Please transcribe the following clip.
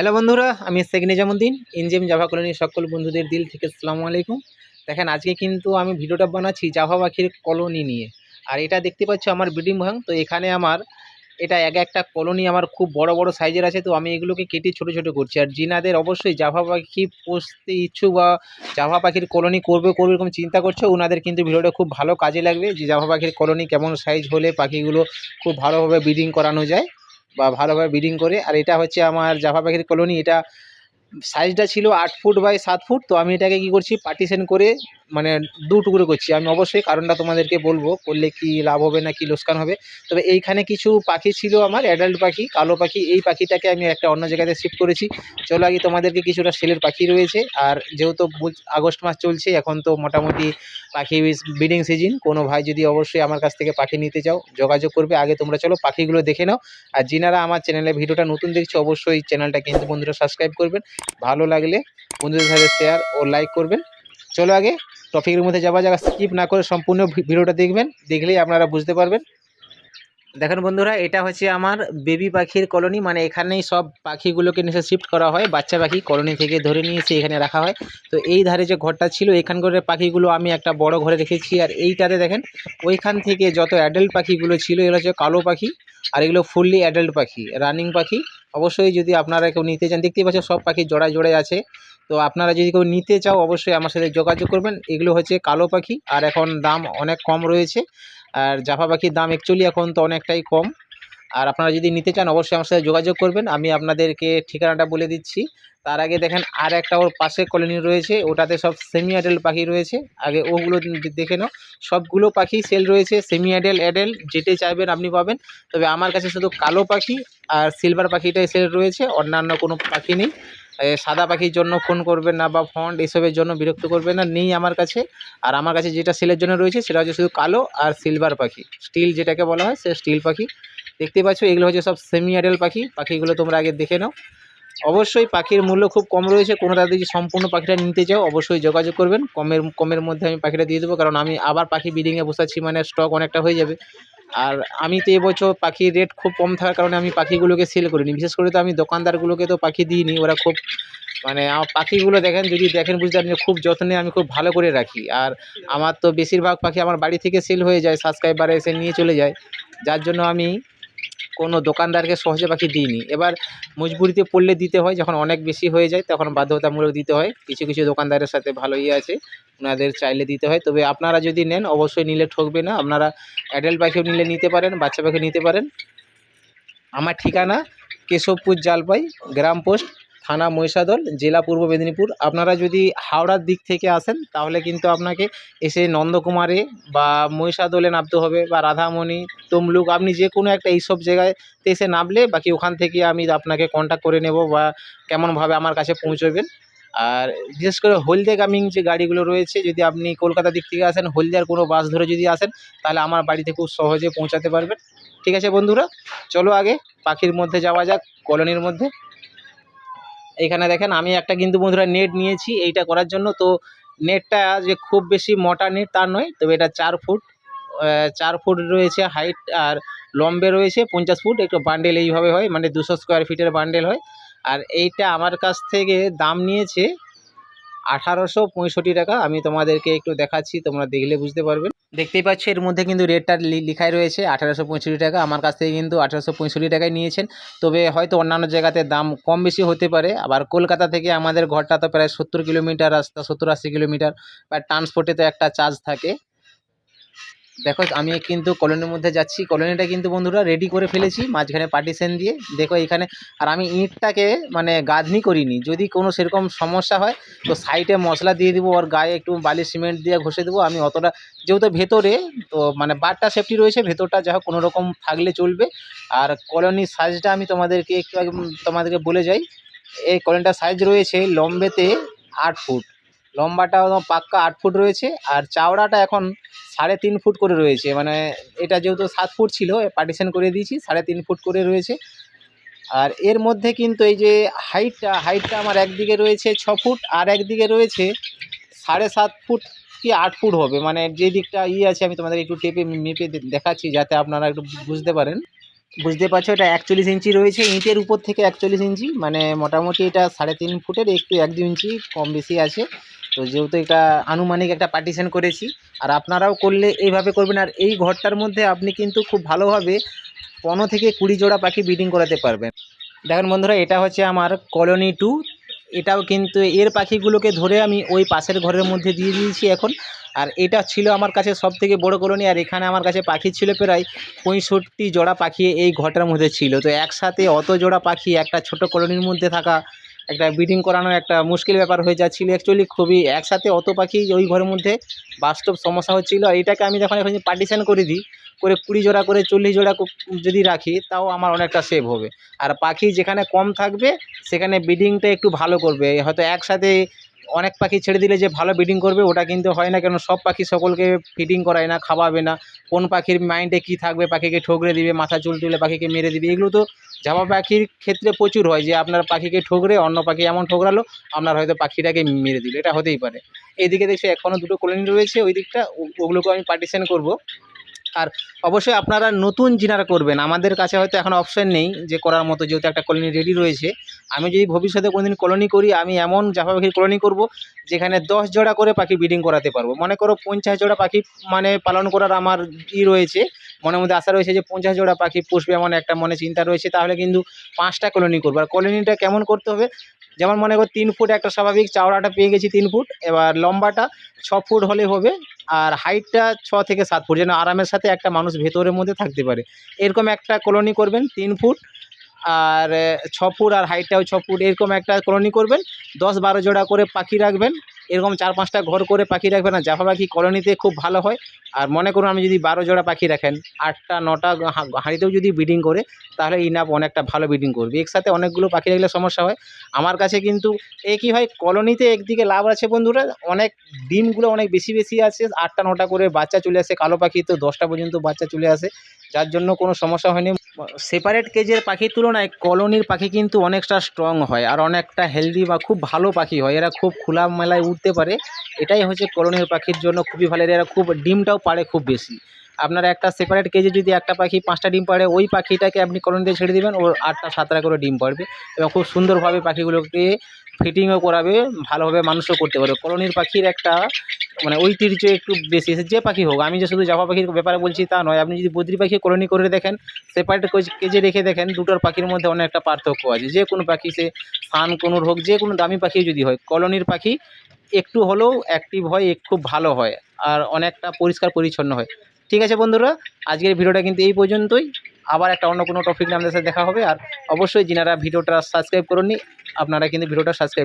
Hello বন্ধুরা, আমি Sheikh Nizamuddin, ইনজেম Java কলোনির সকল বন্ধুদের দিল থেকে আসসালামু আলাইকুম। দেখেন, আজকে কিন্তু আমি ভিডিওটা বানাচ্ছি জাভা পাখির কলোনি নিয়ে। আর এটা দেখতে পাচ্ছ আমার ব্রিডিং ভাং তো এখানে আমার, এটা এক একটা কলোনি আমার খুব বড় বড় সাইজের আছে, তো আমি এগুলোকে কেটে ছোট ছোট করছি। আর জিনাদের অবশ্যই জাভা পাখি পুষতে ইচ্ছুক বা জাভা পাখির কলোনি করবে করবে এরকম চিন্তা করছে ওনাদের কিন্তু ভিডিওটা খুব ভালো কাজে লাগবে যে জাভা পাখির কলোনি কেমন সাইজ হলে পাখিগুলো খুব ভালোভাবে ব্রিডিং করানো যায়। বা ভালোভাবে ব্রিডিং করে। আর এটা হচ্ছে আমার জাফা পাখির কলোনি এটা সাইজটা ছিল আট ফুট বাই সাত ফুট তো আমি এটাকে কী করছি পার্টিশন করে মানে দু টুকরো করছি। আমি অবশ্যই কারণটা তোমাদেরকে বলব, করলে কি লাভ হবে না, কি লোকসান হবে। তবে এইখানে কিছু পাখি ছিল আমার অ্যাডাল্ট পাখি, কালো পাখি, এই পাখিটাকে আমি একটা অন্য জায়গাতে শিফট করেছি। চলো আগে তোমাদেরকে কিছুটা সেলের পাখি রয়েছে। আর যেহেতু আগস্ট মাস চলছে, এখন তো মোটামুটি পাখি ব্রিডিং সিজন কোনো ভাই যদি অবশ্যই আমার কাছ থেকে পাখি নিতে চাও, যোগাযোগ করবে। আগে তোমরা চলো পাখিগুলো দেখে নাও। আর যিনারা আমার চ্যানেলে ভিডিওটা নতুন দেখছ, অবশ্যই চ্যানেলটা কিন্তু বন্ধুরা সাবস্ক্রাইব করবেন। ভালো লাগলে বন্ধুদের সাথে শেয়ার ও লাইক করবেন। চলো আগে টপিকের মধ্যে যাওয়া যাক স্কিপ না করে সম্পূর্ণ ভিডিওটা দেখবেন, দেখলেই আপনারা বুঝতে পারবেন। দেখেন বন্ধুরা, এটা হচ্ছে আমার বেবি পাখির কলোনি মানে এখানেই সব পাখিগুলোকে নিচে শিফট করা হয়। বাচ্চা পাখি কলোনি থেকে ধরে নিয়ে এসে এখানে রাখা হয়। তো এই ধারে যে ঘরটা ছিল, এখানকার পাখিগুলো আমি একটা বড় ঘরে রেখেছি। আর এইটাতে দেখেন, ওইখান থেকে যত অ্যাডাল্ট পাখিগুলো ছিল এগুলো হচ্ছে কালো পাখি, আর এগুলো ফুললি অ্যাডাল্ট পাখি রানিং পাখি। অবশ্যই যদি আপনারা কেউ নিতে চান, দেখতেই পাচ্ছেন সব পাখি জোড়ায় জোড়ায় আছে। তো আপনারা যদি কেউ নিতে চাও, অবশ্যই আমার সাথে যোগাযোগ করবেন। এগুলো হচ্ছে কালো পাখি, আর এখন দাম অনেক কম রয়েছে। আর জাফা পাখির দাম অ্যাকচুয়ালি এখন তো অনেকটাই কম। আর আপনারা যদি নিতে চান, অবশ্যই আমার সাথে যোগাযোগ করবেন। আমি আপনাদেরকে ঠিকানাটা বলে দিচ্ছি। তার আগে দেখেন, আর একটা ওর পাশে কলোনি রয়েছে। ওটাতে সব সেমি অ্যাডেল পাখি রয়েছে। আগে ওগুলো দেখে নাও। সবগুলো পাখি সেল রয়েছে সেমি অ্যাডেল অ্যাডেল যেটাই চাইবেন আপনি পাবেন। তবে আমার কাছে শুধু কালো পাখি আর সিলভার পাখিটাই সেল রয়েছে। অন্যান্য কোনো পাখি নেই। সাদা পাখির জন্য ফোন করবেন না বা ফন্ড এসবের জন্য বিরক্ত করবেন না। নেই আমার কাছে। আর আমার কাছে যেটা সেলের জন্য রয়েছে, সেটা হচ্ছে শুধু কালো আর সিলভার পাখি। স্টিল যেটাকে বলা হয়, সে স্টিল পাখি। দেখতে পাচ্ছ, এগুলো হচ্ছে সব সেমি অ্যাডেল পাখি। পাখিগুলো তোমরা আগে দেখে নাও। অবশ্যই পাখির মূল্য খুব কম রয়েছে। কোনো তাদের যদি সম্পূর্ণ পাখিটা নিতে চাও, অবশ্যই যোগাযোগ করবেন। কমের কমের মধ্যে আমি পাখিটা দিয়ে দেবো। কারণ আমি আবার পাখি বিডিংয়ে বসাচ্ছি মানে স্টক অনেকটা হয়ে যাবে। আর আমি তো এবছর পাখির রেট খুব কম থাকার কারণে আমি পাখিগুলোকে সেল করিনি। বিশেষ করে তো আমি দোকানদারগুলোকে তো পাখি দিইনি। ওরা খুব মানে আমার পাখিগুলো দেখেন, যদি দেখেন বুঝতে যে খুব যত্নে আমি খুব ভালো করে রাখি। আর আমার তো বেশিরভাগ পাখি আমার বাড়ি থেকে সেল হয়ে যায় সাবস্ক্রাইবার এসে নিয়ে চলে যায়। যার জন্য আমি কোনো দোকানদারকে সহজে পাখি দিইনি। এবার মজবুরিতে পড়লে দিতে হয়, যখন অনেক বেশি হয়ে যায়, তখন বাধ্যতামূলক দিতে হয়। কিছু কিছু দোকানদারের সাথে ভালো ইয়ে আছে ওনাদের চাইলে দিতে হয়। তবে আপনারা যদি নেন, অবশ্যই নিলে ঠকবে না। আপনারা অ্যাডাল্ট পাখিও নিলে নিতে পারেন, বাচ্চা পাখি নিতে পারেন। আমার ঠিকানা কেশবপুর জালপাই, গ্রাম পোস্ট থানা মহিষাদল, জেলা পূর্ব মেদিনীপুর। আপনারা যদি হাওড়ার দিক থেকে আসেন, তাহলে কিন্তু আপনাকে এসে নন্দকুমারে বা মহিষাদলে নামতে হবে বা রাধামণি, তমলুক, আপনি যে কোনো একটা এইসব জায়গায় এসে নামলে বাকি ওখান থেকে আমি আপনাকে কন্ট্যাক্ট করে নেব বা কেমনভাবে আমার কাছে পৌঁছবেন। আর বিশেষ করে হলদিয়াগামিং যে গাড়িগুলো রয়েছে, যদি আপনি কলকাতা দিক থেকে আসেন, হলদিয়ার কোনো বাস ধরে যদি আসেন, তাহলে আমার বাড়িতে খুব সহজে পৌঁছাতে পারবেন। ঠিক আছে বন্ধুরা, চলো আগে পাখির মধ্যে যাওয়া যাক, কলোনির মধ্যে। এইখানে দেখেন, আমি একটা কিন্তু বন্ধুরা নেট নিয়েছি, এইটা করার জন্য। তো নেটটা যে খুব বেশি মোটা নেট তার নয়, তবে এটা চার ফুট। চার ফুট রয়েছে হাইট আর লম্বে রয়েছে পঞ্চাশ ফুট। একটু বান্ডেল এইভাবে হয় মানে দুশো স্কোয়ার ফিটের বান্ডেল হয়। আর এইটা আমার কাছ থেকে দাম নিয়েছে আঠারোশো পঁয়ষট্টি টাকা। আমি তোমাদেরকে একটু দেখাচ্ছি, তোমরা দেখলে বুঝতে পারবে। দেখতেই পাচ্ছ, এর মধ্যে কিন্তু রেটটা লিখাই রয়েছে, আঠারোশো পঁয়ষট্টি টাকা। আমার কাছ থেকে কিন্তু আঠারোশো পঁয়ষট্টি টাকায় নিয়েছেন। তবে হয়তো অন্যান্য জায়গাতে দাম কম বেশি হতে পারে। আবার কলকাতা থেকে আমাদের ঘরটা তো প্রায় সত্তর কিলোমিটার, রাস্তা সত্তর আশি কিলোমিটার। বা ট্রান্সপোর্টে তো একটা চার্জ থাকে। দেখো, আমি কিন্তু কলোনির মধ্যে যাচ্ছি। কলোনিটা কিন্তু বন্ধুরা রেডি করে ফেলেছি, মাঝখানে পার্টিশন দিয়ে। দেখো এখানে, আর আমি ইঁটটাকে মানে গাঁথনি করিনি। যদি কোনো সেরকম সমস্যা হয়, তো সাইডে মশলা দিয়ে দেবো, ওর গায়ে একটু বালি সিমেন্ট দিয়ে ঘষে দেবো। আমি অতটা, যেহেতু ভেতরে, তো মানে বারটা সেফটি রয়েছে, ভেতরটা যা হোক কোনো রকম থাকলে চলবে। আর কলোনির সাইজটা আমি তোমাদেরকে একটু তোমাদেরকে বলে যাই। এই কলোনিটার সাইজ রয়েছে লম্বেতে আট ফুট। লম্বাটা পাক্কা আট ফুট রয়েছে আর চওড়াটা এখন সাড়ে তিন ফুট করে রয়েছে। মানে এটা যেহেতু সাত ফুট ছিল পার্টিশন করে দিয়েছি, সাড়ে তিন ফুট করে রয়েছে। আর এর মধ্যে কিন্তু এই যে হাইটটা হাইটটা আমার একদিকে রয়েছে ছ ফুট আর একদিকে রয়েছে সাড়ে সাত ফুট কি আট ফুট হবে। মানে যে দিকটা ই আছে, আমি তোমাদের একটু টেপে মেপে দেখাচ্ছি যাতে আপনারা একটু বুঝতে পারেন। বুঝতে পারছ এটা একচল্লিশ ইঞ্চি রয়েছে, ইঁটের উপর থেকে একচল্লিশ ইঞ্চি। মানে মোটামুটি এটা সাড়ে তিন ফুটের, একটু এক দু ইঞ্চি কম বেশি আছে। তো যেহেতু এটা আনুমানিক একটা পার্টিশন করেছি, আর আপনারাও করলে এইভাবে করবেন, আর এই ঘরটার মধ্যে আপনি কিন্তু খুব ভালোভাবে পনেরো থেকে কুড়ি জোড়া পাখি ব্রিডিং করাতে পারবেন। দেখেন বন্ধুরা, এটা হচ্ছে আমার কলোনি টু এটাও কিন্তু এর পাখিগুলোকে ধরে আমি ওই পাশের ঘরের মধ্যে দিয়ে দিয়েছি এখন, আর এটা ছিল আমার কাছে সব থেকে বড়ো কলোনি আর এখানে আমার কাছে পাখি ছিল প্রায় পঁয়ষট্টি জোড়া পাখি এই ঘরটার মধ্যে ছিল। তো একসাথে অত জোড়া পাখি একটা ছোট কলোনির মধ্যে থাকা একটা ব্রিডিং করানো একটা মুশকিল ব্যাপার হয়ে যাচ্ছিল। অ্যাকচুয়ালি খুবই একসাথে অত পাখি ওই ঘরের মধ্যে বাস্তব সমস্যা হচ্ছিল। আর এটাকে আমি যখন এখন পার্টিশান করে দিই, করে কুড়ি জোড়া, করে চল্লিশ জোড়া যদি রাখি, তাও আমার অনেকটা সেভ হবে। আর পাখি যেখানে কম থাকবে, সেখানে ব্রিডিংটা একটু ভালো করবে। হয়তো একসাথে অনেক পাখি ছেড়ে দিলে যে ভালো ব্রিডিং করবে, ওটা কিন্তু হয় না। কেন সব পাখি সকলকে ফিডিং করায় না, খাওয়াবে না। কোন পাখির মাইন্ডে কী থাকবে? পাখিকে ঠোকরে দিবে, মাথা চুল তুলে পাখিকে মেরে দিবে। এগুলো তো জামা পাখির ক্ষেত্রে প্রচুর হয় যে, আপনার পাখিকে ঠোকরে, অন্য পাখি এমন ঠোকরালো, আপনার হয়তো পাখিটাকে মেরে দিল। এটা হতেই পারে। এইদিকে দেখছি এখনও দুটো কলোনি রয়েছে। ওই দিকটা ওগুলোকে আমি পার্টিশন করব। আর অবশ্যই আপনারা নতুন যিনারা করবেন, আমাদের কাছে হয়তো এখন অপশন নেই যে করার মতো, যেহেতু একটা কলোনি রেডি রয়েছে, আমি যদি ভবিষ্যতে কোনোদিন কলোনি করি, আমি এমন জাফা পাখির কলোনি করব যেখানে দশ জোড়া করে পাখি ব্রিডিং করাতে পারব। মনে করো পঞ্চাশ জোড়া পাখি মানে পালন করার আমার ই রয়েছে মনের মধ্যে আশা রয়েছে যে পঞ্চাশ জোড়া পাখি পুষবে এমন একটা মনে চিন্তা রয়েছে, তাহলে কিন্তু পাঁচটা কলোনি করব। আর কলোনিটা কেমন করতে হবে? যেমন মনে করো তিন ফুট একটা স্বাভাবিক, চাওড়াটা পেয়ে গেছি তিন ফুট, এবার লম্বাটা ছ ফুট হলে হবে, আর হাইটটা ছ থেকে সাত ফুট, যেন আরামের সাথে একটা মানুষ ভেতরের মধ্যে থাকতে পারে। এরকম একটা কলোনি করবেন তিন ফুট, আর ছ ফুট আর হাইটটাও ছ ফুট, এরকম একটা কলোনি করবেন, দশ বারো জোড়া করে পাখি রাখবেন, এরকম চার পাঁচটা ঘর করে পাখি রাখবেন, আর জাফা পাখি কলোনিতে খুব ভালো হয়। আর মনে করুন আমি যদি বারো জোড়া পাখি রাখেন আটটা, নটা হাঁড়িতেও যদি ব্রিডিং করে, তাহলে ইনাপ অনেকটা ভালো ব্রিডিং করবে। একসাথে অনেকগুলো পাখি রাখলে সমস্যা হয়। আমার কাছে কিন্তু এ কী হয়, কলোনিতে একদিকে লাভ আছে বন্ধুরা, অনেক ডিমগুলো অনেক বেশি বেশি আছে, আটটা, নটা করে বাচ্চা চলে আসে, কালো পাখি তো দশটা পর্যন্ত বাচ্চা চলে আসে, যার জন্য কোনো সমস্যা হয়নি। সেপারেট কেজের পাখির তুলনায় কলোনির পাখি কিন্তু অনেকটা স্ট্রং হয় আর অনেকটা হেলদি বা খুব ভালো পাখি হয়। এরা খুব খোলা মেলায় উঠতে পারে। এটাই হচ্ছে কলোনির পাখির জন্য খুবই ভালো। এরা খুব, ডিমটাও পারে খুব বেশি। আপনারা একটা সেপারেট কেজে যদি একটা পাখি, পাঁচটা ডিম পাড়ে, ওই পাখিটাকে আপনি কলোনিতে ছেড়ে দেবেন, ওর আটটা সাতটা করে ডিম পাড়বে এবং খুব সুন্দরভাবে পাখিগুলোকে ফিটিংও করাবে, ভালোভাবে মানুষও করতে পারবে। কলোনির পাখির একটা মানে ঐতিহ্য একটু বেশি যে পাখি হোক, আমি যে শুধু জাফা পাখির ব্যাপারে বলছি তা নয়, আপনি যদি বদ্রি পাখি কলোনি করে দেখেন সেপারেট কেজে রেখে দেখেন, দুটোর পাখির মধ্যে অনেকটা পার্থক্য আছে। যে কোনো পাখি সে সান, কোনোর হোক, যে কোনো দামি পাখি যদি হয়, কলোনির পাখি একটু হলেও অ্যাক্টিভ হয় খুব ভালো হয়। আর অনেকটা পরিষ্কার পরিচ্ছন্ন হয়। ঠিক আছে বন্ধুরা, আজকের ভিডিওটা কিন্তু এই পর্যন্তই। আবার একটা অন্য কোনো টপিক নিয়ে আমাদের সাথে দেখা হবে। আর অবশ্যই যিনারা ভিডিওটা সাবস্ক্রাইব করুননি আপনারা কিন্তু ভিডিওটা সাবস্ক্রাইব